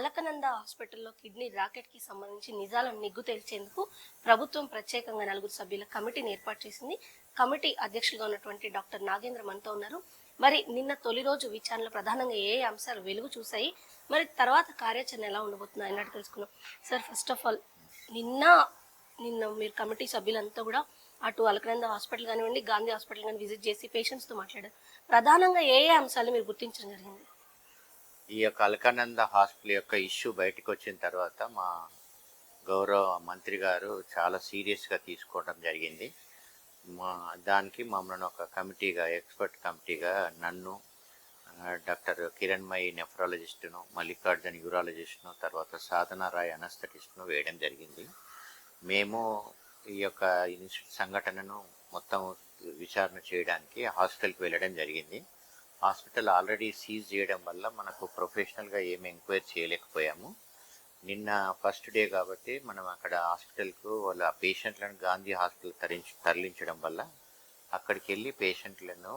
అలకనంద హాస్పిటల్లో కిడ్నీ రాకెట్కి సంబంధించి నిజాలను నిగ్గు తేల్చేందుకు ప్రభుత్వం ప్రత్యేకంగా నలుగురు సభ్యుల కమిటీని ఏర్పాటు చేసింది. కమిటీ అధ్యక్షులుగా ఉన్నటువంటి డాక్టర్ నాగేంద్ర మనతో ఉన్నారు. మరి నిన్న తొలి రోజు విచారణలో ప్రధానంగా ఏ ఏ అంశాలు వెలుగు చూశాయి? మరి తర్వాత కార్యాచరణ ఎలా ఉండబోతుందో అన్నట్టు తెలుసుకున్నాం సార్ ఫస్ట్ ఆఫ్ ఆల్ నిన్న నిన్న మీరు కమిటీ సభ్యులంతా కూడా అటు అలకనంద హాస్పిటల్ కానివ్వండి గాంధీ హాస్పిటల్ కానీ విజిట్ చేసి పేషెంట్స్తో మాట్లాడారు. ప్రధానంగా ఏ ఏ అంశాలు మీరు గుర్తించడం జరిగింది? ఈ యొక్క అలకానంద హాస్పిటల్ యొక్క ఇష్యూ బయటకు వచ్చిన తర్వాత మా గౌరవ మంత్రి గారు చాలా సీరియస్గా తీసుకోవడం జరిగింది. మా దానికి మమ్మల్ని ఒక కమిటీగా ఎక్స్పర్ట్ కమిటీగా నన్ను డాక్టర్ కిరణ్మయి నెఫ్రాలజిస్టును మల్లికార్జున యూరాలజిస్ట్ను తర్వాత సాధన రాయ్ అనస్థటిస్ట్ను వేయడం జరిగింది. మేము ఈ యొక్క ఇన్స్టిట్యూట్ సంఘటనను మొత్తం విచారణ చేయడానికి హాస్పిటల్కి వెళ్ళడం జరిగింది. హాస్పిటల్ ఆల్రెడీ సీజ్ చేయడం వల్ల మనకు ప్రొఫెషనల్గా ఏమి ఎంక్వైరీ చేయలేకపోయాము. నిన్న ఫస్ట్ డే కాబట్టి మనం అక్కడ హాస్పిటల్కు వాళ్ళ పేషెంట్లను గాంధీ హాస్పిటల్ తరించి తరలించడం వల్ల అక్కడికి వెళ్ళి పేషెంట్లను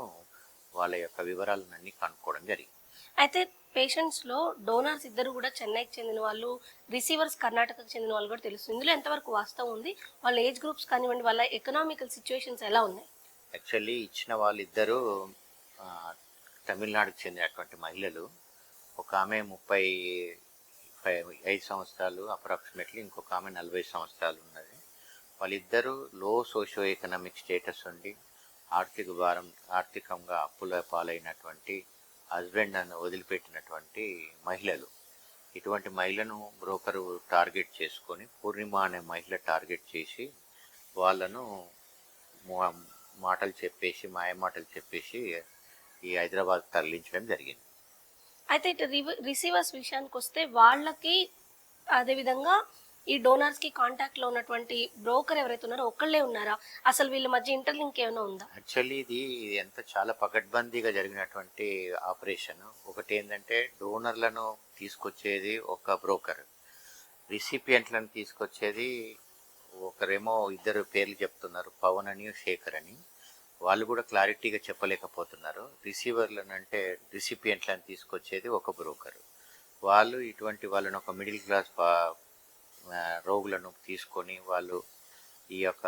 వాళ్ళ యొక్క వివరాలను అన్ని కనుక్కోవడం జరిగింది. అయితే పేషెంట్స్లో డోనర్స్ ఇద్దరు కూడా చెన్నైకి చెందిన వాళ్ళు రిసీవర్స్ కర్ణాటకకు చెందిన వాళ్ళు కూడా తెలుస్తుంది ఇందులో ఎంతవరకు వాస్తవం ఉంది? వాళ్ళ ఏజ్ గ్రూప్స్ కానివ్వండి వాళ్ళ ఎకనామికల్ సిచ్యువేషన్స్ ఎలా ఉన్నాయి? యాక్చువల్లీ ఇచ్చిన వాళ్ళిద్దరూ తమిళనాడుకు చెందినటువంటి మహిళలు. ఒక ఆమె ముప్పై ఫైవ్ ఐదు సంవత్సరాలు అప్రాక్సిమేట్లీ ఇంకొక ఆమె నలభై సంవత్సరాలు ఉన్నది. వాళ్ళిద్దరూ లో సోషో ఎకనామిక్ స్టేటస్ ఉండి ఆర్థిక భారం ఆర్థికంగా అప్పుల పాలైనటువంటి హస్బెండ్ అని వదిలిపెట్టినటువంటి మహిళలు. ఇటువంటి మహిళను బ్రోకరు టార్గెట్ చేసుకొని పూర్ణిమ అనే మహిళ టార్గెట్ చేసి వాళ్ళను మాటలు చెప్పేసి మాయ మాటలు చెప్పేసి ఈ హైదరాబాద్ తరలించడం జరిగింది. అయితే ఇటు రిసీవర్స్ విషయానికి వస్తే వాళ్ళకి అదేవిధంగా ఈ డోనర్స్కి కాంటాక్ట్లో ఉన్నటువంటి బ్రోకర్ ఎవరైతే ఉన్నారో ఒక్కళ్ళే ఉన్నారా? అసలు వీళ్ళ మధ్య ఇంటర్లింక్ ఏమైనా ఉందా? యాక్చువల్లీ ఇది ఇది ఎంత చాలా పకడ్బందీగా జరిగినటువంటి ఆపరేషన్. ఒకటి ఏంటంటే డోనర్లను తీసుకొచ్చేది ఒక బ్రోకర్. రిసిపియంట్లను తీసుకొచ్చేది ఒకరేమో ఇద్దరు పేర్లు చెప్తున్నారు పవన్ అని శేఖర్ అని. వాళ్ళు కూడా క్లారిటీగా చెప్పలేకపోతున్నారు. రిసీవర్లను అంటే రిసిపియంట్లను తీసుకొచ్చేది ఒక బ్రోకర్. వాళ్ళు ఇటువంటి వాళ్ళని ఒక మిడిల్ క్లాస్ రోగులను తీసుకొని వాళ్ళు ఈ యొక్క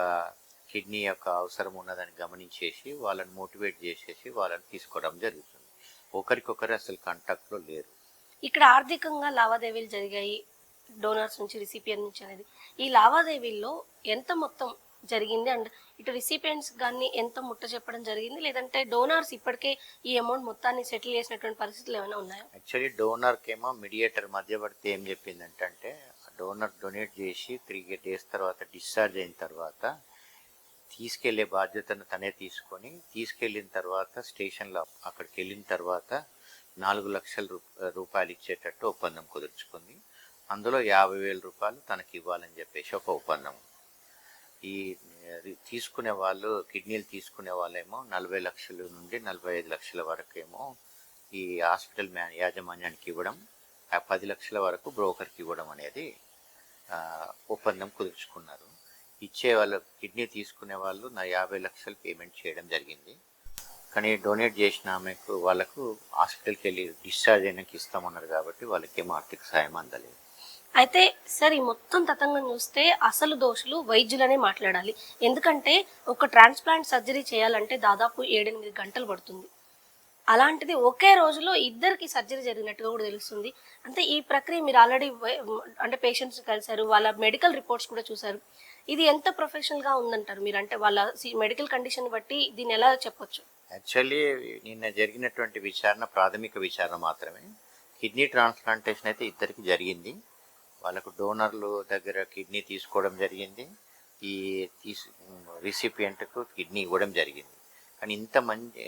కిడ్నీ యొక్క అవసరం ఉన్నదని గమనించేసి వాళ్ళని మోటివేట్ చేసేసి వాళ్ళని తీసుకోవడం జరుగుతుంది. ఒకరికొకరు అసలు కాంటాక్ట్లో లేరు. ఇక్కడ ఆర్థికంగా లావాదేవీలు జరిగాయి డోనర్స్ నుంచి రిసిపియన్ నుంచి అనేది. ఈ లావాదేవీల్లో ఎంత మొత్తం జరిగింది. అండ్ ఇటు రిసిపియంట్స్ కానీ ఎంత ముట్ట చెప్పడం జరిగింది. లేదంటే డోనర్స్ ఇప్పటికే ఈ అమౌంట్ మొత్తాన్ని సెటిల్ చేసినటువంటి పరిస్థితులు ఏమైనా ఉన్నాయా? యాక్చువల్లీ డోనర్కేమో మీడియేటర్ మధ్యవర్తి ఏం చెప్పిందంటే డోనర్ డొనేట్ చేసి త్రీ డేస్ తర్వాత డిశ్చార్జ్ అయిన తర్వాత తీసుకెళ్ళే బాధ్యతను తనే తీసుకొని తీసుకెళ్ళిన తర్వాత స్టేషన్లో అక్కడికి వెళ్ళిన తర్వాత నాలుగు లక్షల రూ- రూపాయలు ఇచ్చేటట్టు ఒప్పందం కుదుర్చుకుంది. అందులో యాభై వేల రూపాయలు తనకి ఇవ్వాలని చెప్పేసి ఒక ఒప్పందం ఈ తీసుకునే వాళ్ళు కిడ్నీలు తీసుకునే వాళ్ళేమో నలభై లక్షల నుండి నలభై ఐదు లక్షల వరకేమో ఈ హాస్పిటల్ మ్యా యాజమాన్యానికి ఇవ్వడం ఆ పది లక్షల వరకు బ్రోకర్కి ఇవ్వడం అనేది ఒప్పందం కుదుర్చుకున్నారు. ఇచ్చే వాళ్ళు కిడ్నీ తీసుకునే వాళ్ళు నా యాభై లక్షలు పేమెంట్ చేయడం జరిగింది. కానీ డొనేట్ చేసిన ఆమెకు వాళ్ళకు హాస్పిటల్కి వెళ్ళి డిశ్చార్జ్ అయినాక ఇస్తామన్నారు కాబట్టి వాళ్ళకేమో ఆర్థిక సాయం అందలేదు. అయితే సార్ ఈ మొత్తం తతంగం చూస్తే అసలు దోషులు వైద్యులనే మాట్లాడాలి. ఎందుకంటే ఒక ట్రాన్స్ప్లాంట్ సర్జరీ చేయాలంటే దాదాపు ఏడెనిమిది గంటలు పడుతుంది. అలాంటిది ఒకే రోజులో ఇద్దరికి సర్జరీ జరిగినట్టుగా కూడా తెలుస్తుంది. అంటే ఈ ప్రక్రియ మీరు ఆల్రెడీ అంటే పేషెంట్స్ కలిశారు వాళ్ళ మెడికల్ రిపోర్ట్స్ కూడా చూశారు. ఇది ఎంత ప్రొఫెషనల్గా ఉందంటారు మీరు? అంటే వాళ్ళ మెడికల్ కండిషన్ బట్టి దీన్ని ఎలా చెప్పొచ్చు? యాక్చువల్లీ నిన్న జరిగినటువంటి విచారణ ప్రాథమిక విచారణ మాత్రమే. కిడ్నీ ట్రాన్స్ప్లాంటేషన్ అయితే ఇద్దరికి జరిగింది. వాళ్ళకు డోనర్లు దగ్గర కిడ్నీ తీసుకోవడం జరిగింది. ఈ తీసు రిసిపియంట్కు కిడ్నీ ఇవ్వడం జరిగింది. కానీ ఇంత మంచి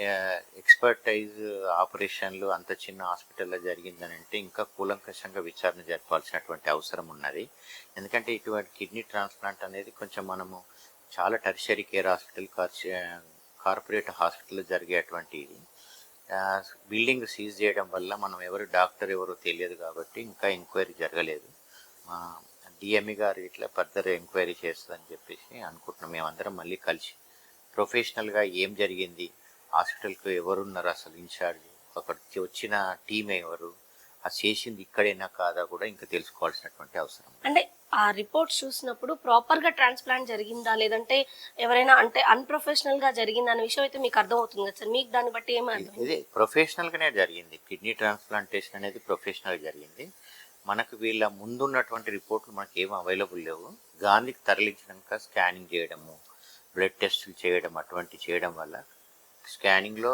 ఎక్స్పర్టైజ్ ఆపరేషన్లు అంత చిన్న హాస్పిటల్లో జరిగిందని అంటే ఇంకా కూలంకషంగా విచారణ జరపాల్సినటువంటి అవసరం ఉన్నది. ఎందుకంటే ఇటువంటి కిడ్నీ ట్రాన్స్ప్లాంట్ అనేది కొంచెం మనము చాలా టర్షరీ కేర్ హాస్పిటల్ కార్పొరేట్ హాస్పిటల్లో జరిగేటువంటి ఇది. బిల్డింగ్ సీజ్ చేయడం వల్ల మనం ఎవరు డాక్టర్ ఎవరో తెలియదు కాబట్టి ఇంకా ఎంక్వైరీ జరగలేదు. మా డిఎంఈ గారు ఇట్లా ఫర్దర్ ఎంక్వైరీ చేస్తుందని చెప్పేసి అనుకుంటున్నాం. మేమందరం మళ్ళీ కలిసి ప్రొఫెషనల్గా ఏం జరిగింది హాస్పిటల్కి ఎవరున్నారు అసలు ఇన్ఛార్జ్ అక్కడికి వచ్చిన టీం ఎవరు ఆ చేసింది ఇక్కడైనా కాదా కూడా ఇంకా తెలుసుకోవాల్సినటువంటి అవసరం అంటే ఆ రిపోర్ట్స్ చూసినప్పుడు ప్రాపర్గా ట్రాన్స్ప్లాంట్ జరిగిందా? లేదంటే ఎవరైనా అంటే అన్ప్రొఫెషనల్గా జరిగిందా అనే విషయం అయితే మీకు అర్థమవుతుంది కదా సార్. మీకు దాన్ని బట్టి ఏమీ అర్థం ఇది ప్రొఫెషనల్ గానే జరిగింది. కిడ్నీ ట్రాన్స్ప్లాంటేషన్ అనేది ప్రొఫెషనల్ జరిగింది. మనకు వీళ్ళ ముందున్నటువంటి రిపోర్ట్లు మనకి ఏం అవైలబుల్ లేవు. గాంధీకి తరలించినాక స్కానింగ్ చేయడము బ్లడ్ టెస్టులు చేయడం అటువంటి చేయడం వల్ల స్కానింగ్లో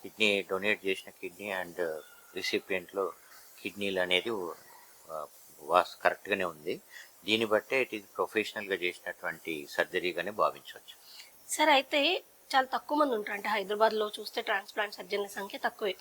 కిడ్నీ డొనేట్ చేసిన కిడ్నీ అండ్ రిసిపియంట్లో కిడ్నీలు అనేది వాస్ కరెక్ట్గానే ఉంది. దీన్ని బట్టే ఇట్ ఈస్ ప్రొఫెషనల్గా చేసినటువంటి సర్జరీగానే భావించవచ్చు. సరే అయితే చాలా తక్కువ మంది ఉంటారు. అంటే హైదరాబాద్లో చూస్తే ట్రాన్స్ప్లాంట్ సర్జన్ల సంఖ్య తక్కువే.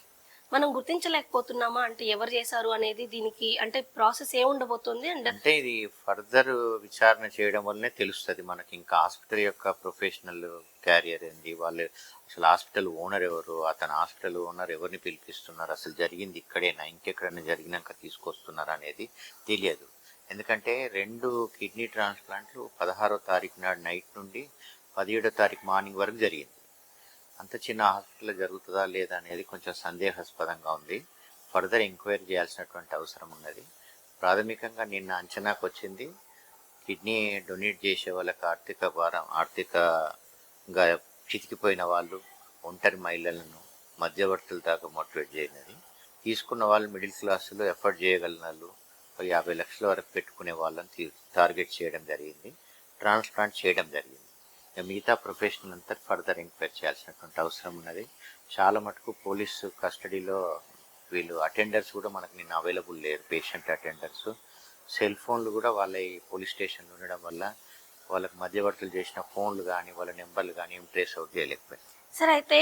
మనం గుర్తించలేకపోతున్నామా? అంటే ఎవరు చేశారు అనేది దీనికి అంటే ప్రాసెస్ ఏముండబోతుంది అండ్ అంటే ఇది ఫర్దర్ విచారణ చేయడం వల్లనే తెలుస్తుంది మనకి. ఇంకా హాస్పిటల్ యొక్క ప్రొఫెషనల్ క్యారియర్ ఏంది? వాళ్ళు అసలు హాస్పిటల్ ఓనర్ ఎవరు? అతను హాస్పిటల్ ఓనర్ ఎవరిని పిలిపిస్తున్నారు? అసలు జరిగింది ఇక్కడేనా? ఇంకెక్కడైనా జరిగినాక తీసుకొస్తున్నారు అనేది తెలియదు. ఎందుకంటే రెండు కిడ్నీ ట్రాన్స్ప్లాంట్లు పదహారో తారీఖు నాడు నైట్ నుండి పదిహేడో తారీఖు మార్నింగ్ వరకు జరిగింది. అంత చిన్న హాస్పిటల్ జరుగుతుందా లేదా అనేది కొంచెం సందేహాస్పదంగా ఉంది. ఫర్దర్ ఎంక్వైరీ చేయాల్సినటువంటి అవసరం ఉన్నది. ప్రాథమికంగా నిన్న అంచనాకు వచ్చింది. కిడ్నీ డొనేట్ చేసే వాళ్ళకి ఆర్థిక భారం ఆర్థికంగా చితికిపోయిన వాళ్ళు ఒంటరి మహిళలను మధ్యవర్తుల దాకా మోటివేట్ చేయనది. తీసుకున్న వాళ్ళు మిడిల్ క్లాసులో ఎఫర్ట్ చేయగలిగిన వాళ్ళు యాభై లక్షల వరకు పెట్టుకునే వాళ్ళని టార్గెట్ చేయడం జరిగింది. ట్రాన్స్ప్లాంట్ చేయడం జరిగింది. మిగతా ప్రొఫెషనల్ అంతా ఫర్దర్ ఎంక్వైరీ చేయాల్సినటువంటి అవసరం ఉన్నది. చాలా మటుకు పోలీసు కస్టడీలో వీళ్ళు అటెండర్స్ కూడా మనకు నిన్న అవైలబుల్ లేరు పేషెంట్ అటెండర్స్. సెల్ ఫోన్లు కూడా వాళ్ళ ఈ పోలీస్ స్టేషన్లో ఉండడం వల్ల వాళ్ళకి మధ్యవర్తులు చేసిన ఫోన్లు కానీ వాళ్ళ నెంబర్లు కానీ ఏం ట్రేస్ అవుట్ చేయలేకపోయింది సరే అయితే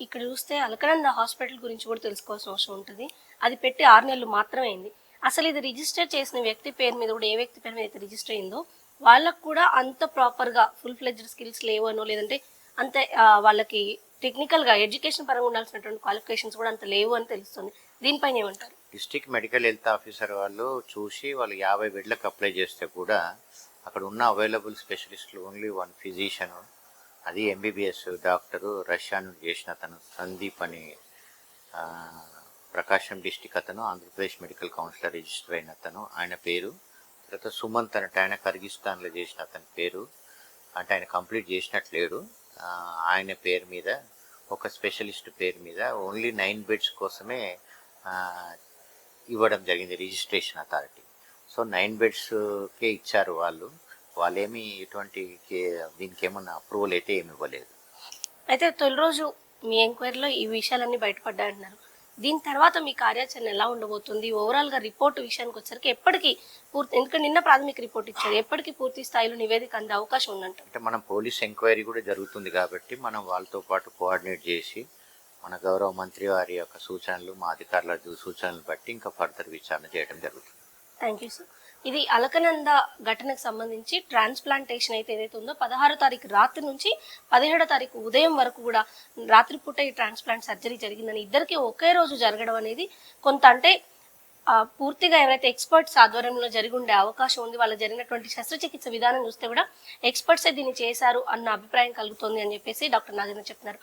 ఇక్కడ చూస్తే అలకనంద హాస్పిటల్ గురించి కూడా తెలుసుకోవాల్సిన అవసరం ఉంటుంది. అది పెట్టి ఆరు నెలలు మాత్రమే అయింది. అసలు ఇది రిజిస్టర్ చేసిన వ్యక్తి పేరు మీద కూడా ఏ వ్యక్తి పేరు మీద అయితే రిజిస్టర్ అయిందో వాళ్ళకు కూడా అంత ప్రాపర్గా ఫుల్ ఫ్లెజ్డ్ స్కిల్స్ లేవనో లేదంటే అంత వాళ్ళకి టెక్నికల్గా ఎడ్యుకేషన్ పరంగా ఉండాల్సినటువంటి క్వాలిఫికేషన్స్ కూడా అంత లేవు అని తెలుస్తుంది. దీనిపైన ఏమంటారు? డిస్టిక్ మెడికల్ హెల్త్ ఆఫీసర్ వాళ్ళు చూసి వాళ్ళు యాభై బెడ్లకు అప్లై చేస్తే కూడా అక్కడ ఉన్న అవైలబుల్ స్పెషలిస్టులు ఓన్లీ వన్ ఫిజిషియన్ అది ఎంబీబీఎస్ డాక్టరు రష్యా నుండి చేసిన అతను సందీప్ అని ప్రకాశం డిస్టిక్ అతను ఆంధ్రప్రదేశ్ మెడికల్ కౌన్సిలర్ రిజిస్టర్ అయిన అతను. ఆయన పేరు తర్వాత సుమంత్ అన్నట్టు ఆయన కర్గిస్తాన్లో చేసిన అతని పేరు. అంటే ఆయన కంప్లీట్ చేసినట్లేడు. ఆ, ఆయన పేరు మీద ఒక స్పెషలిస్ట్ పేరు మీద ఓన్లీ నైన్ బెడ్స్ కోసమే ఇవ్వడం జరిగింది రిజిస్ట్రేషన్ అథారిటీ. సో నైన్ బెడ్స్కే ఇచ్చారు వాళ్ళు. వాళ్ళేమి ఎటువంటి దీనికి ఏమన్నా అప్రూవల్ అయితే ఏమి ఇవ్వలేదు. అయితే తొలి రోజు మీ ఎంక్వైరీలో ఈ విషయాలన్నీ బయటపడ్డాయంటున్నారు. దీని తర్వాత మీ కార్యాచరణ ఎలా ఉండబోతుంది? ఓవరాల్గా రిపోర్ట్ విషయానికి వచ్చరికి ఎప్పటికీ పూర్తి ఎందుకంటే నిన్న ప్రాథమిక రిపోర్ట్ ఇచ్చారు. ఎప్పటికీ పూర్తి స్థాయిలో నివేదిక అందే అవకాశం ఉందంట అంటే మనం పోలీస్ ఎంక్వైరీ కూడా జరుగుతుంది కాబట్టి మనం వాళ్ళతో పాటు కోఆర్డినేట్ చేసి మన గౌరవ మంత్రి వారి యొక్క సూచనలు మా అధికారుల సూచనలు బట్టి ఇంకా ఫర్దర్ విచారణ చేయడం జరుగుతుంది. థ్యాంక్ యూ సార్ ఇది అలకనంద ఘటనకు సంబంధించి ట్రాన్స్ప్లాంటేషన్ అయితే ఏదైతే ఉందో పదహారో తారీఖు రాత్రి నుంచి పదిహేడో తారీఖు ఉదయం వరకు కూడా రాత్రిపూట ఈ ట్రాన్స్ప్లాంట్ సర్జరీ జరిగిందని ఇద్దరికి ఒకే రోజు జరగడం అనేది కొంత అంటే పూర్తిగా ఎవరైతే ఎక్స్పర్ట్స్ ఆధ్వర్యంలో జరిగి ఉండే అవకాశం ఉంది వాళ్ళు జరిగినటువంటి శస్త్రచికిత్స విధానం చూస్తే కూడా ఎక్స్పర్ట్సే దీన్ని చేశారు అన్న అభిప్రాయం కలుగుతుంది అని చెప్పేసి డాక్టర్ నాగేంద్ర చెప్తున్నారు